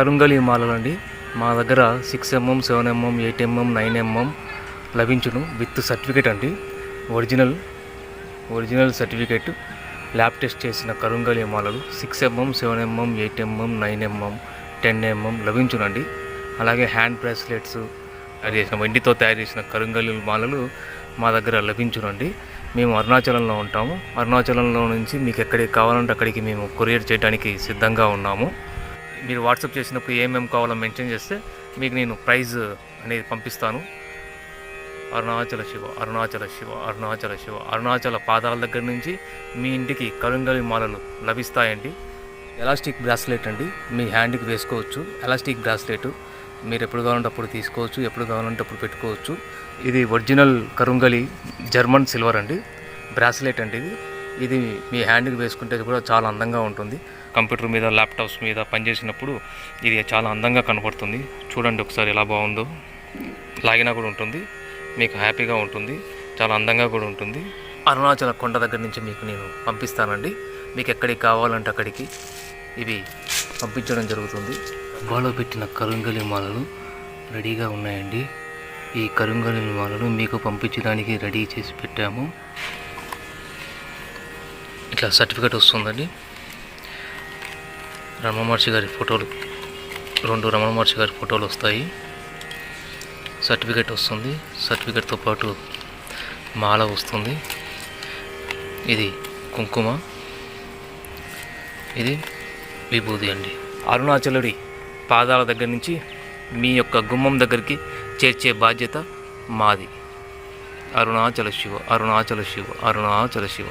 కరుంగలి మాలలు అండి. మా దగ్గర six MM seven MM eight MM nine MM లభించును. విత్ సర్టిఫికేట్ అండి. Original original certificate lab test చేసిన కరుంగలి మాలలు six MM seven MM eight MM nine MM ten MM లభించునండి. అలాగే హ్యాండ్ బ్రాస్లెట్స్ తయారు చేసిన వెండితో తయారు చేసిన కరుంగలి మాలలు మా దగ్గర లభించునండి. మేము అరుణాచలంలో ఉంటాము. అరుణాచలంలో నుంచి మీకు ఎక్కడికి కావాలంటే అక్కడికి మేము కొరియర్ చేయడానికి సిద్ధంగా ఉన్నాము. మీరు వాట్సాప్ చేసినప్పుడు ఏమేమి కావాలో మెన్షన్ చేస్తే మీకు నేను ప్రైజ్ అనేది పంపిస్తాను. అరుణాచల శివ అరుణాచల శివ అరుణాచల శివ అరుణాచల పాదాల దగ్గర నుంచి మీ ఇంటికి కరుంగలి మాలలు లభిస్తాయండి. ఎలాస్టిక్ బ్రాస్లెట్ అండి మీ హ్యాండ్కి వేసుకోవచ్చు. ఎలాస్టిక్ బ్రాస్లెట్ మీరు ఎప్పుడు కావాలంటే అప్పుడు తీసుకోవచ్చు ఎప్పుడు కావాలంటే అప్పుడు పెట్టుకోవచ్చు. ఇది ఒరిజినల్ కరుంగలి జర్మన్ సిల్వర్ అండి. బ్రాస్లెట్ అండి ఇది. ఇది మీ హ్యాండ్కి వేసుకుంటే కూడా చాలా అందంగా ఉంటుంది. కంప్యూటర్ మీద ల్యాప్టాప్స్ మీద పనిచేసినప్పుడు ఇది చాలా అందంగా కనపడుతుంది. చూడండి ఒకసారి ఎలా బాగుందో. లాగినా కూడా ఉంటుంది. మీకు హ్యాపీగా ఉంటుంది. చాలా అందంగా కూడా ఉంటుంది. అరుణాచల కొండ దగ్గర నుంచి మీకు నేను పంపిస్తానండి. మీకు ఎక్కడికి కావాలంటే అక్కడికి ఇవి పంపించడం జరుగుతుంది. డబ్బాలో పెట్టిన కరుంగలి మాలలు రెడీగా ఉన్నాయండి. ఈ కరుంగలి మాలలు మీకు పంపించడానికి రెడీ చేసి పెట్టాము. ఇట్లా సర్టిఫికేట్ వస్తుందండి. రమణ మహర్షి గారి ఫోటోలు రెండు రమణ మహర్షి గారి ఫోటోలు వస్తాయి. సర్టిఫికేట్ వస్తుంది. సర్టిఫికేట్తో పాటు మాల వస్తుంది. ఇది కుంకుమ. ఇది విభూది అండి. అరుణాచలుడి పాదాల దగ్గర నుంచి మీ యొక్క గుమ్మం దగ్గరికి చేర్చే బాధ్యత మాది. అరుణాచల శివ అరుణాచల శివ అరుణాచల శివ.